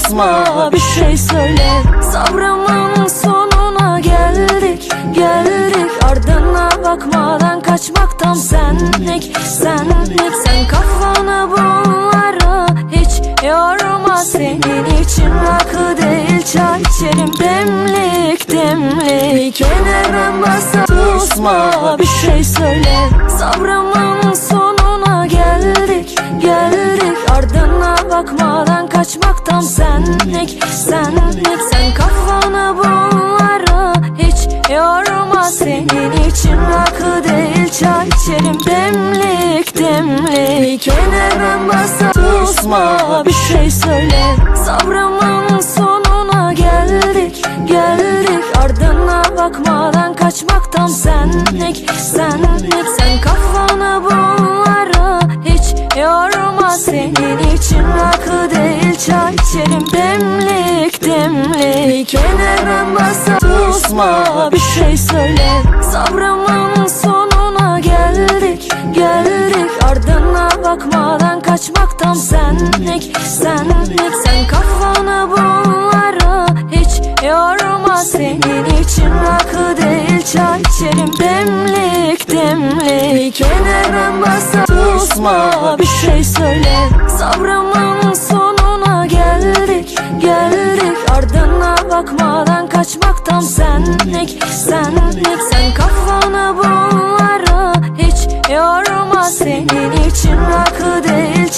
susma bir şey söyle. Sabrımın sonuna geldik geldik. Ardına bakmadan kaçmaktan senlik senlik. Sen kafanı bunlara hiç yorma. Senin için rakı değil çay içelim. Demlik demlik. Kenara basa susma bir şey söyle. Sabrımın sonuna geldik geldik. Ardına bakmadan kaçmaktan senlik Senin için rakı değil çay içelim demlik demlik. Kenara basa susma bir şey söyle. Sabrımın sonuna geldik geldik. Ardına bakmadan kaçmaktan senlik senlik. Sen kafanı bunlara hiç yorma. Senin için rakı değil çay içelim demlik demlik. Kenara basa susma bir şey söyle kaçmaktan senlik senlik Sen kafanı bunlara hiç yorma. Senin için rakı değil çay. İçelim demlik demlik. Kenara basa susma bir şey söyle. Sabrımın sonuna geldik geldik. Ardına bakmadan kaçmaktan senlik senlik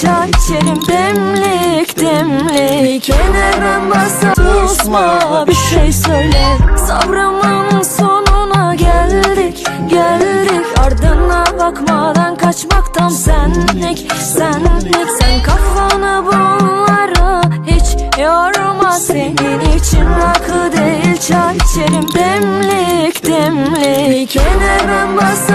çay içelim demlik demlik. Kenara basa susma bir şey söyle. Sabrımın sonuna geldik geldik. Ardına bakmadan kaçmaktan senlik senlik. Sen kafanı bunlara hiç yorma. Senin için rakı değil çay içelim demlik demlik. Kenara basa